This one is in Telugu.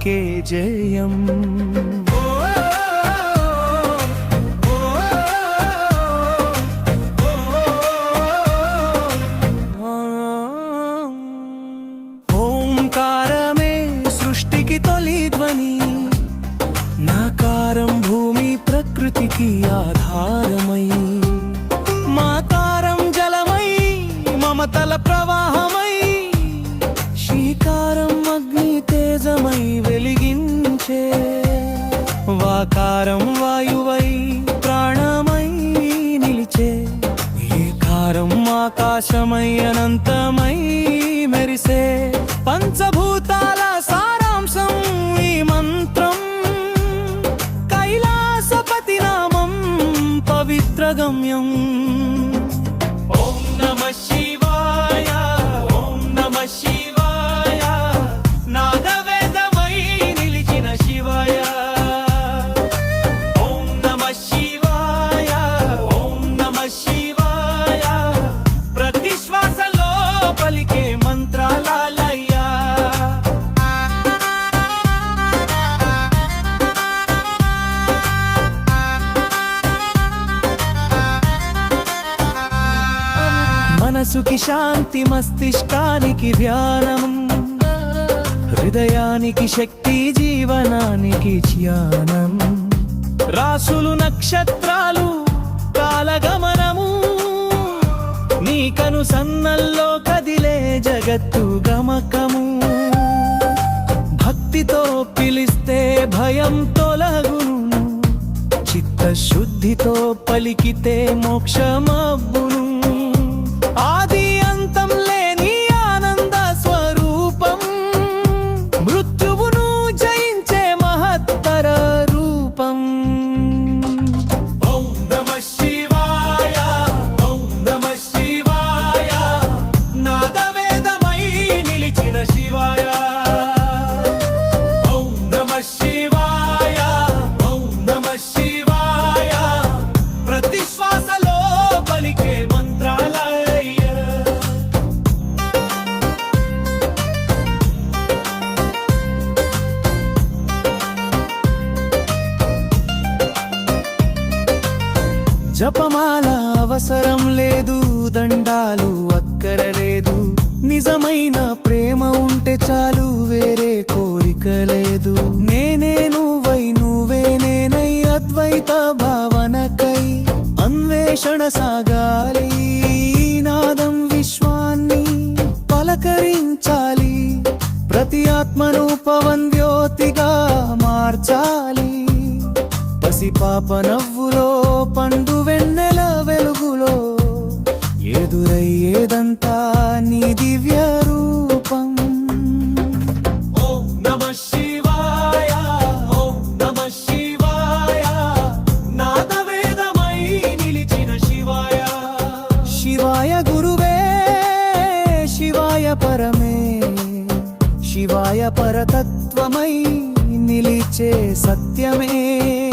జయం. ఓంకారమే సృష్టికి తొలి ధ్వని. నాకారం భూమి ప్రకృతికి ఆధారమై. మాతారం జలమై మమతల ప్రవాహమై. శ్రీకారం అగ్ని తేజమై వెలిగించే వాకారం వాయువై ప్రాణమై నిలిచే ఏ కారం ఆకాశమై అనంతమై మెరిసే పంచభూతాల సారాంశం ఈ మంత్రం. కైలాసపతి నామం పవిత్ర గమ్యం. ఓం నమ మనసుకి శాంతి మస్తిష్కానికి ధ్యానం. హృదయానికి శక్తి జీవనానికి ధ్యానం. రాసులు నక్షత్రాలు కాలగమనము. నీకను సన్నల్లో కదిలే జగత్తు గమకము. భక్తితో పిలిస్తే భయం తొలగును. చిత్తశుద్ధితో పలికితే మోక్షమబ్బును ஆதி జపమాల అవసరం లేదు దండాలు అక్కరలేదు. నిజమైన ప్రేమ ఉంటే చాలు వేరే కోరిక లేదు. నేనే నువ్వై నువ్వే నేనై అద్వైత భావనకై అన్వేషణ సాగాలి. నాదం విశ్వాన్ని పలకరించాలి. ప్రతి ఆత్మను పవంద్యోతిగా మార్చాలి. పసిపాప శివాయ గురువే శివాయ పరమే. శివాయ పరతత్వమై నిలిచే సత్యమే.